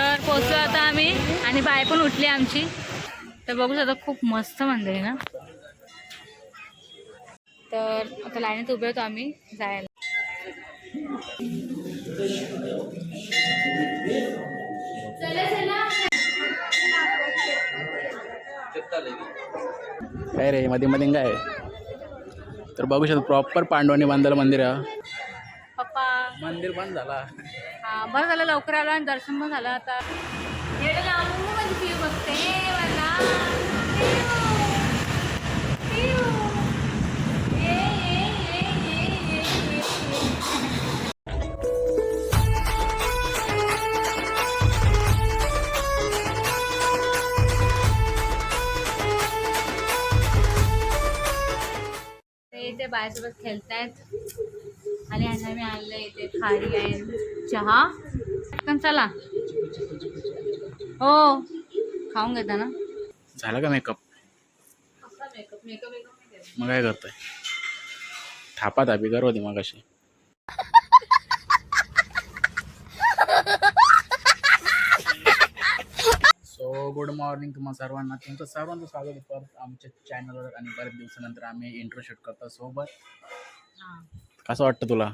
तर पोचलो आता आम्ही आणि बाय पण उठली आमची. तर बघू शकता खूप मस्त मंदिर आहे ना. तर आता लाईनीत उभे होतो आम्ही जायला. काय रे मध्ये मध्ये काय? तर बघू शकतो प्रॉपर पांडवांनी बांधलेलं मंदिर आहे. पप्पा मंदिर बंद झाला हा बरं झालं लवकर आलो आणि दर्शन पण झालं आता येडं लांबून माझी पिऊ बघते मला पिऊ. पिऊ. ये, ये, ये, ये, ये, ये, ये. ते इथे बायासोबत खेळतायत आणि यांना मी आणलं इथे खारी आहे. चहा? पण चला. हो. खाऊन घेता ना? झाला का मेकअप मेकअप मेकअप मेकअप मग काय करतोय? थापा थापी कर होती मग अशी सो गुड मॉर्निंग तुम्हा सर्वांना. तुमचं सर्वांचं स्वागत आहे परत आमच्या चॅनलवर आणि बरेच दिवसानंतर आम्ही इंट्रो शूट करतो सोबत. कसं वाटतं तुला?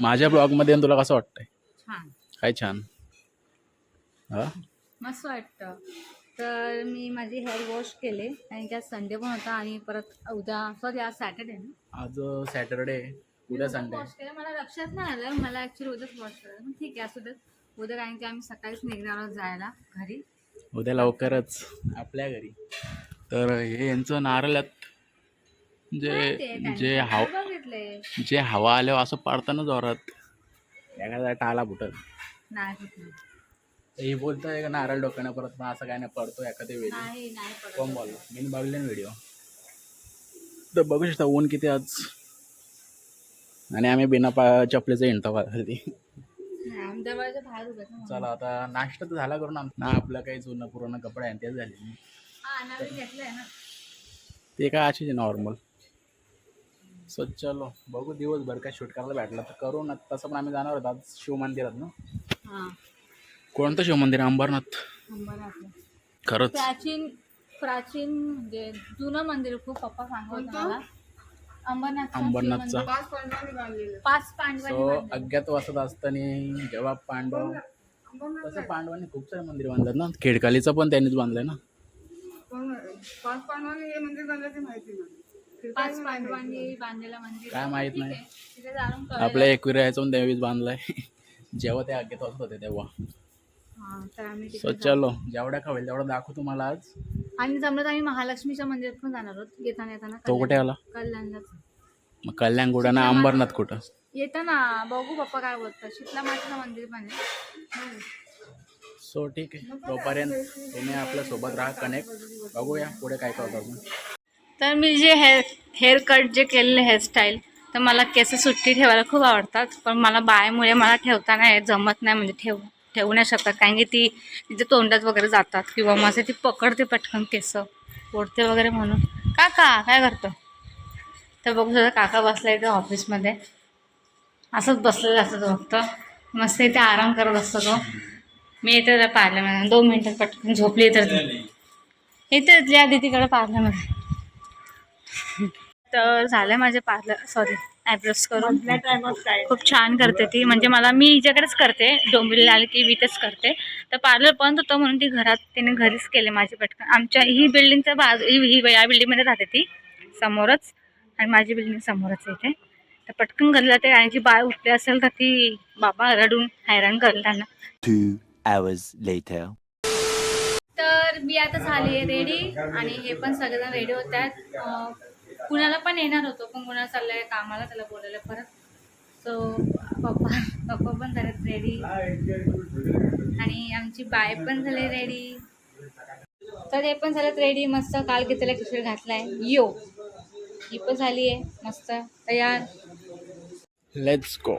माझ्या ब्लॉगमध्ये तुला कसं वाटतंय? छान. काय छान? हा? मस्त वाटतं. तर मी माझी हेअर वॉश केले. आणि त्यात संडे पण होता आणि परत उद्या सॉरी आज सॅटर्डे ना? आज सॅटरडे उद्या संडे वॉश केलं. मला लक्षात नाही आलं. मला ॲक्च्युली उद्याच वॉश करायचं. पण ठीक आहे असू देत उद्या कारण की आम्ही सकाळीच निघणार आहोत जायला घरी. उद्या लवकरच आपल्या घरी. तर हे यांचं नारळात माहिती जे. जे हव जे हवा आल्यावर असं पडतं ना जोरात. एखादा टाला फुटल. नाही. हे बोलतोय का नारळ डोक्यानं परत पण असं काय नाही पडतो एखाद्या वेळी. नाही नाही पडत. कोण बोल मी बघले ना व्हिडिओ तर बघू शकता ऊन किती आज. आणि आम्ही बिना पा चपलीचं हिंडतो खाली अहमदाबादच्या बाहेर उभे आहेत ना म्हणून. चला आता नाश्ता तर झाला करून आम- ना आपलं काही जुनं पुराणं कपडे आहे तेच झाले. हा नवीन घेतलंय ना. ते काय अशीच नॉर्मल सो चलो बघू दिवसभर काय शूट करायला भेटलं तर करू ना तसं पण आम्ही जाणार होतो आज शिवमंदिरात ना? हा. कोणतं शिवमंदिर आहे? अंबरनाथ. अंबरनाथला. खरंच. प्राचीन प्राचीन म्हणजे जुनं मंदिर खूप पप्पा सांगत होते मला अंबरनाथ अंबरनाथचा. पाच पांडवांनी सो बांधलेलं. अज्ञातवासात असताना जेव्हा पांडव तसं पांडवांनी खूप सारे मंदिर बांधतात ना? खेडकालीचं पण त्यांनीच बांधलंय ना? पाच पांडवांनी हे मंदिर बांधल्याची माहिती नाही. पाच पांडवांनी बांधलेलं मंदिर. काय माहीत ठीक नाही. आहे. तिथे जाऊन कळलं. आपल्या एकविरा पण देवीच बांधलाय. जेव्हा ते अज्ञातवासात होते तेव्हा. हा, तर आम्ही सो तिथे चलो जेवढ्या खावेल तेवढं दाखवू तुम्हाला आज. जाऊ. आणि जमलं तर आम्ही महालक्ष्मीच्या मंदिरात पण जाणार आहोत. येताना येताना तो कुठे आला? कल्याणलाच. मग कल्याण कुठं ना अंबरनाथ कुठं? येताना बघू पप्पा काय बोलतात. शीतला मातेचं मंदिर पण आहे. सो ठीक आहे. तोपर्यंत तुम्ही आपल्यासोबत राहा कनेक्ट बघूया पुढे काय करतो अजून तर मी जे हेअर हेअर कट जे केलेले हेअरस्टाईल तर मला केस सुट्टी ठेवायला खूप आवडतात. पण मला बायमुळे मला ठेवता नाही जमत नाही म्हणजे ठेव ठेवू नाही शकत. कारण की ती तिथे तोंडात वगैरे जातात किंवा माझे ती पकडते पटकन केस. ओढते वगैरे म्हणून. काका काय करतो? तर बघू सुद्धा काका बसला इथे ऑफिसमध्ये असंच बसलेलं असतं तो फक्त. मस्त इथे आराम करत असतो तो. मी येते पार्लरमध्ये दोन मिनटात पटकन झोपली तर इथे या दीदीकडे पार्लरमध्ये तर झालं माझे पार्लर सॉरी आयब्रोज करून. खूप छान करते ती. म्हणजे मला मी हिच्याकडेच करते. डोंबिवलीला आले की मी इथेच करते. तर पार्लर बंद होतं म्हणून ती घरात तिने घरीच केले माझी पटकन. आमच्या ही बिल्डिंगच्या बाजू ही ही या बिल्डिंगमध्ये राहते ती. समोरच. आणि माझी बिल्डिंग समोरच इथे. तर पटकन घरी जाते आणि जी बाळ उठली असेल तर ती बाबा रडून हैराण later. तर मी आता झाली आहे रेडी आणि हे पण सगळेजण रेडी होत आहेत. कुणाला पण येणार होतो पण कुणाला चाललंय कामाला त्याला बोलायला परत. सो पप्पा पप्पा पण झालेत रेडी आणि आमची बाय पण झाली रेडी तर हे पण झालं रेडी मस्त काल घेतलेला किशोर घातलाय. यो ही पण झाली आहे मस्त तयार. लेट्स गो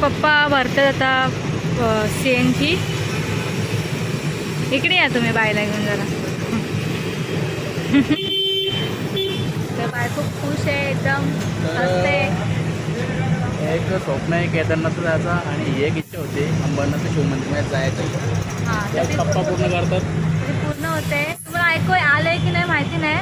भरतात आता सी एन जी इकडे या तुम्ही बायला घेऊन जरा. तर बाय खूप खुश आहे एकदम हसते एक स्वप्न आहे केदारनाथचं जायचं आणि एक इच्छा होती अंबरनाथ शिव मंदिरात जायचं. हां टप्पा पूर्ण करतात. पूर्ण होते. तुम्हाला ऐकू आलंय की नाही माहिती नाही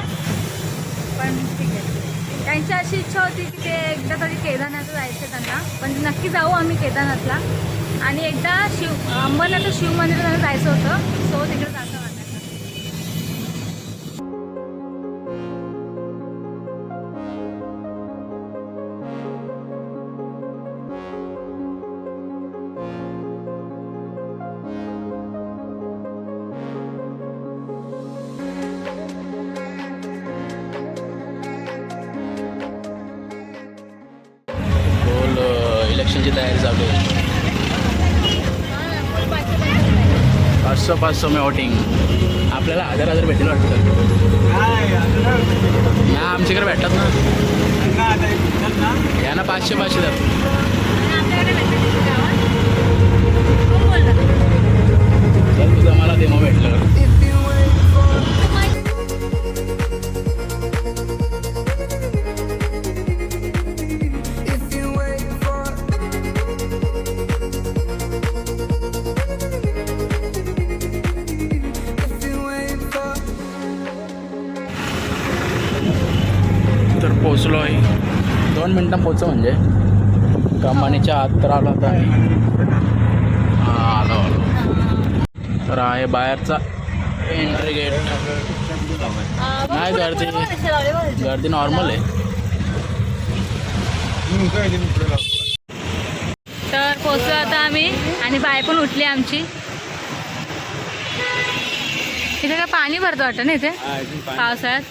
पण ठीक आहे. त्यांची अशी इच्छा होती की ते एकदा तरी केदारनाथ जायचं त्यांना. पण नक्की जाऊ आम्ही केदारनाथला. आणि एकदा शिव अंबरनाथ शिव मंदिराला जायचं होतं. सो तिकडे जातो पाचशे पाचशे मी वोटिंग आपल्याला हजार हजार भेटेल वाटतं. ना आमच्याकडे भेटतात ना. या ना पाचशे पाचशे तुझं मला डेमो भेटलं. पोचलो आहे. दोन मिनटं पोचो म्हणजे. कमानीच्या आत तर आलो आता आम्ही. हां आलो आलो. तर आहे बाहेरचा एंट्री गेट नाही गर्दी गर्दी नॉर्मल आहे. तर पोचलो आता आम्ही आणि बाय पण उठली आमची. इथे काय पाणी भरतं वाटतं ना इथे? पावसाळ्यात.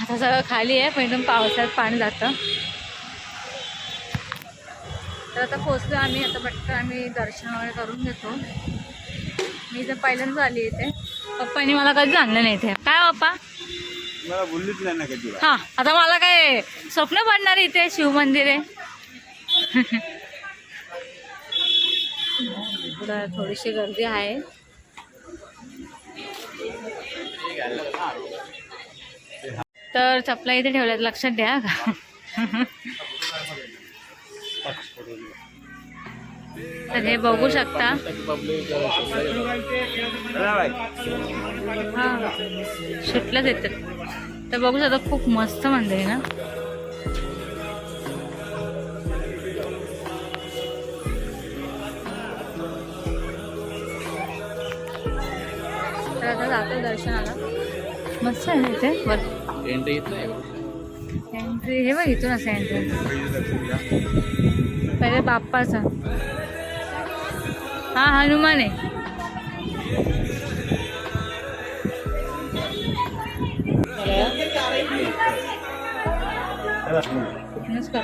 आता सगळं खाली आहे पण एकदम पावसाळ्यात पाणी जातं. तर आता पोचलो आम्ही आता पटकन आम्ही दर्शन वगैरे करून घेतो. मी इथे पहिल्यांदाच आली इथे. पप्पानी मला कधीच आणलं नाही इथे. काय पप्पा? मला बोललीच नाही ना कधी हां आता मला काय स्वप्न पडणार इथे शिवमंदिर आहे तर थोडीशी गर्दी आहे. तर चपला इथे ठेवल्यात लक्षात द्या का तर हे बघू शकता. हा. सुटलंच येतात तर बघू शकता खूप मस्त मंदिर आहे ना. तर आता जातो दर्शनाला. मस्त आहे ना इथे? बरं एंट्री येत नाही एंट्री हे बघ इथून असं एंट्री पहिले बाप्पाचा. हा हनुमान आहे. का?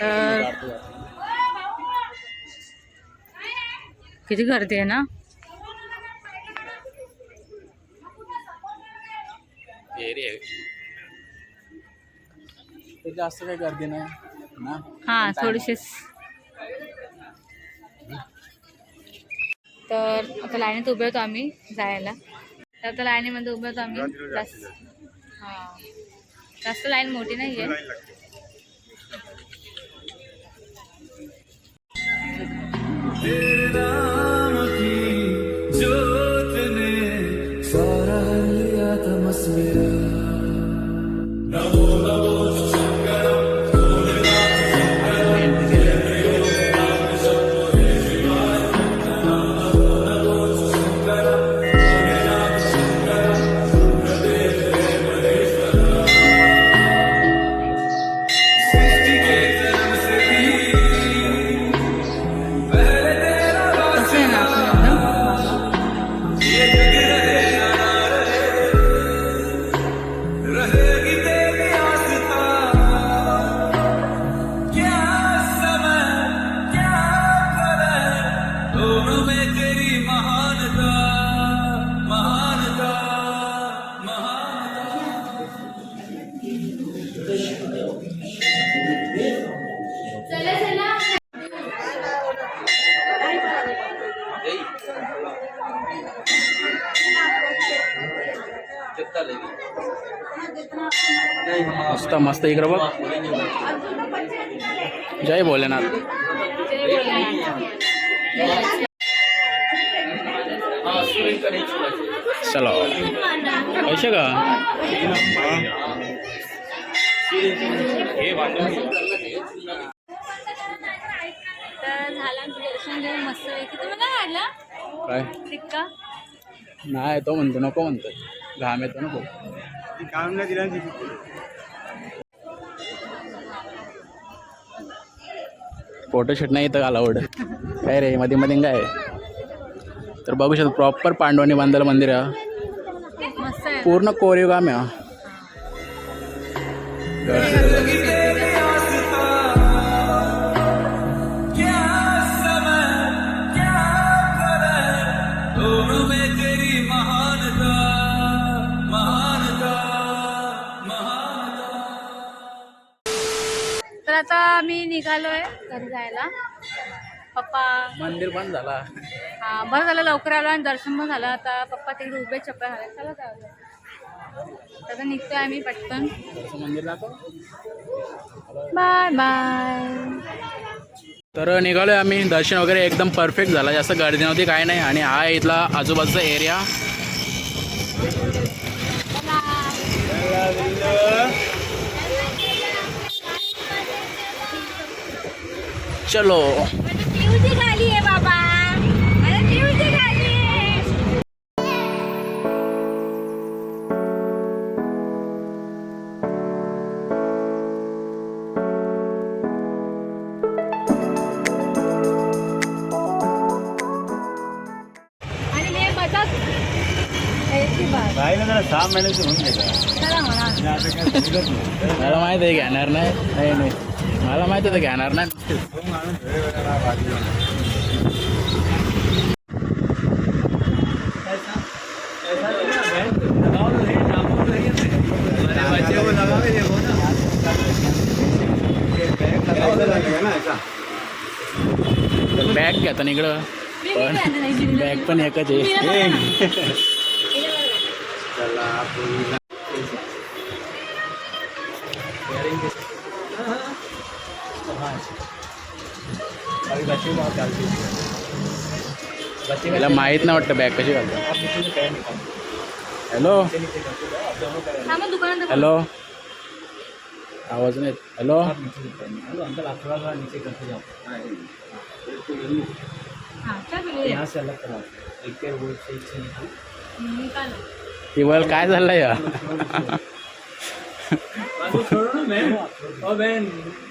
तर किती गर्दी आहे ना? जास्त काही गर्दी नाही ना? हां थोडीशीच. तर आता लाईनीत उभे होतो आम्ही जायला. तर आता लाईनीमध्ये उभे होतो आम्ही. जास्त हां. जास्त लाईन मोठी नाही आहे आहे मस्त इकडं बघ जय भोलेनाथ। चलो। पैसे का? काय नाही तो म्हणतो नको म्हणतो घाम येतो नको. ती काम नाही दिला ना तिथे. फोटोशूट नाही इथं अलाउड काय रे मध्ये मध्ये काय? तर बघू शकतो प्रॉपर पांडवांनी बांधलेलं मंदिर आहे. आहे. पूर्ण कोरीव काम आहे. तर आता मी निघालोय. घरी जायला. पप्पा मंदिर बंद झाला. हा बरं झालं लवकर आलो आणि दर्शन पण झालं. आता पप्पा तिकडे उभे चप्पल झाले चला जाऊया आता निघतोय आम्ही पटकन. Bye bye. तर निघालोय आम्ही. दर्शन वगैरे एकदम परफेक्ट झालं. जास्त गर्दी नव्हती काय नाही. आणि हा इथला आजूबाजूचा एरिया राहिलं जरा सहा महिन्याचं होऊन गेलं चला म्हणा आणि आता काय समजत नाही. मला माहीत आहे घेणार नाही नाही नाही मला माहीत होतं घेणार नाही बॅग घ्या तर इकडं पण? बॅग पण एकच आहे. मला माहीत नाही वाटतं बॅग कशी घालतो. हॅलो? हा मग दुकानात हॅलो? आवाज नाही येत. हॅलो?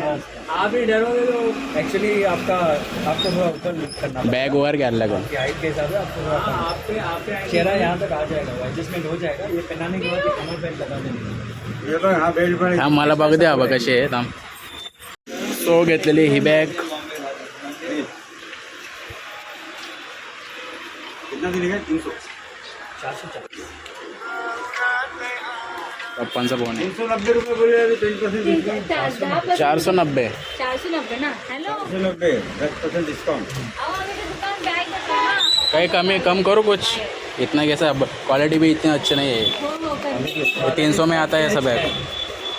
हा। काय एक्चुअली आपका आपको थोड़ा ऊपर करना बॅग वर घ्यायला लागेल पड़ेगा हाइट के हिसाब से आपको थोड़ा कम- चेहरा यहाँ तक आ जाएगा एडजस्टमेंट हो जाएगा। ये पहनाने के बाद कमर बेल्ट लगा देंगे। हे बघ हा बेल्ट पण हा मला बघ द्या बघ कशी आहे थांब सो घेतलेली ही बॅग कितना दिली काय तीन सौ। चार सौ आहे तीन सौ नब्बे रुपये बोले अभी ट्वेंटी परसेंट डिस्काउंट चार- दहा plus चारशे नब्बे चारशे नव्वे ना? हॅलो तीन सौ नब्बे दस परसेंट डिस्काउंट अहो आम्ही ते दुकान बॅग घेतला ना काही कमी कम करो कुछ। इतना कैसा क्वालिटी भी इतनी अच्छी नहीं है। हो हो कर तीन सौ में आता है ऐसा बैग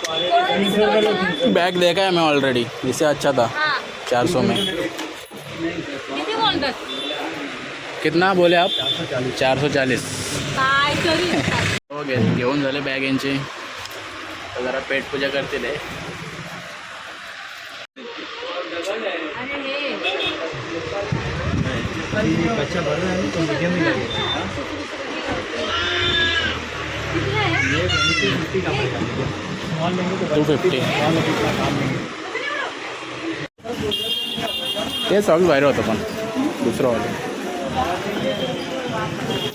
थोडं discount ना. बैग देखा है मैं ऑलरेडी इससे अच्छा था। हा। चार सौ में। किती बोलतात कितना बोले आप? चार सौ चालीस। काय तरी हो घे घेऊन झाले बॅग यांची आता जरा पेट पूजा करतील हे. अरे हे बच्चा भर रहा। है तो मीडियम ही लगेगा किती आहे स्मॉल लेंगे तो टू फिफ्टी स्मॉल में कितना काम नहीं ते सॉक्स बाहेर होतं पण दुसरं वालं।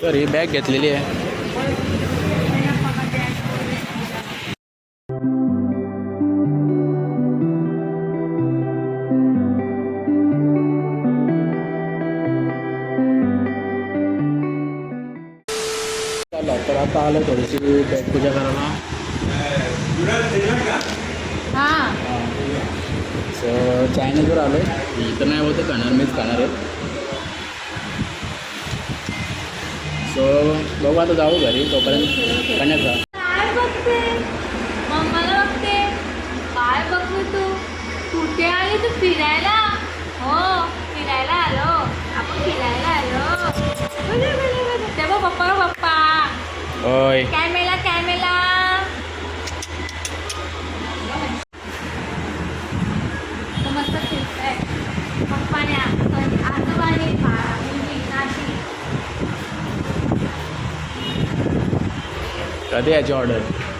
तर ही बॅग घेतलेली आहे आलो थोडीशी बॅग पूजा करायला. हा. सो चायनीजवर आलो इथं नाही होतं खाणार मीच खाणार आहे. सो बघू आता जाऊ घरी तोपर्यंत तू? कुठे आली तू? फिरायला? हो फिरायला आलो. आपण फिरायला आलो. बघा, बघा, बघा. ते बघ पप्पा बघ, पप्पा ओय. कॅमेला कॅमेला. मस्त फिरतोय पप्पाने आजोबाने मुलगी नाती कधी याची ऑर्डर?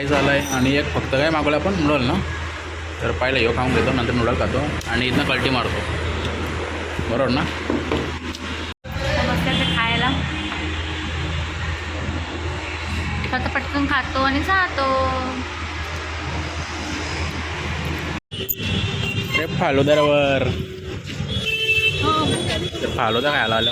काय झालंय आणि एक फक्त काय मागवलं आपण? नूडल ना? तर पहिलं ह्यो खाऊन घेतो नंतर नूडल खातो आणि इथनं कल्टी मारतो. बरोबर ना? खायला. फक्त पटकन खातो आणि जातो. फालुदारावर हो. ते फालुदा खायला आलं.